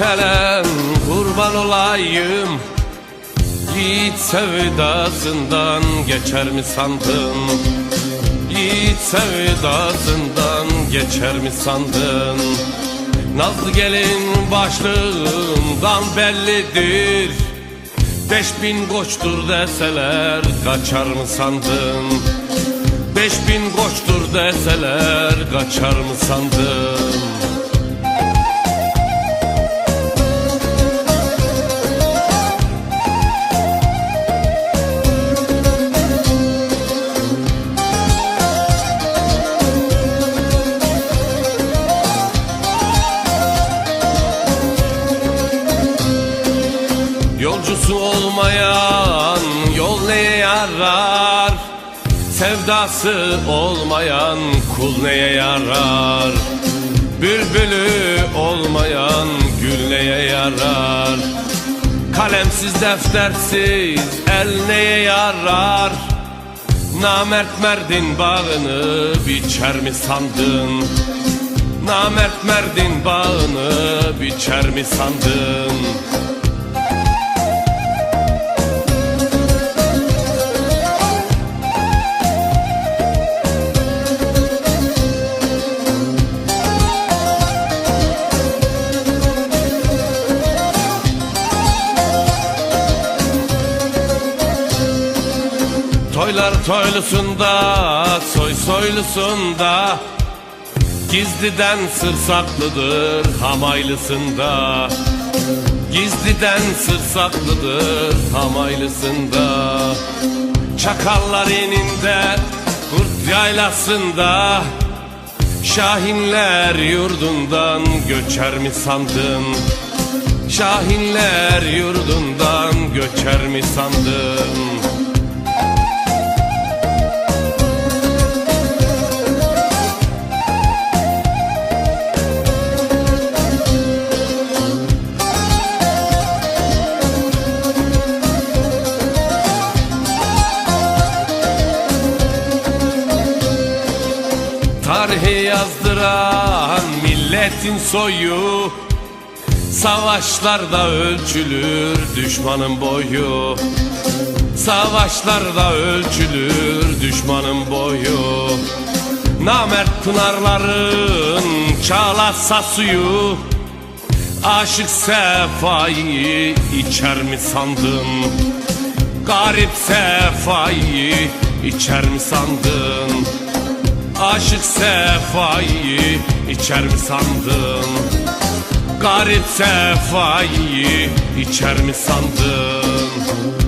gelen kurban olayım. Yiğit sevdasından geçer mi sandın? Yiğit sevdasından geçer mi sandın? Nazlı gelin başlığından bellidir. Beş bin koçtur deseler kaçar mı sandın? Beş bin koçtur deseler kaçar mı sandın Yolcusu olmayan yol neye yarar? Sevdası olmayan kul neye yarar? Bülbülü olmayan gül neye yarar? Kalemsiz deftersiz el neye yarar? Namert merdin bağını biçer mi sandın? Namert merdin bağını biçer mi sandın Toylar toylusunda, soy soylusunda Gizliden sır saklıdır hamaylısında Gizliden sır saklıdır hamaylısında Çakallar eninde, kurt yaylasında Şahinler yurdundan göçer mi sandın? Şahinler yurdundan göçer mi sandın? Tarihi yazdıran milletin soyu Savaşlarda ölçülür düşmanın boyu Savaşlarda ölçülür düşmanın boyu Namert pınarların çağlasa suyu Aşık sefayı içer mi sandın? Garip sefayı içer mi sandın? Aşık sefayı içer mi sandın? Garip sefayı içer mi sandın?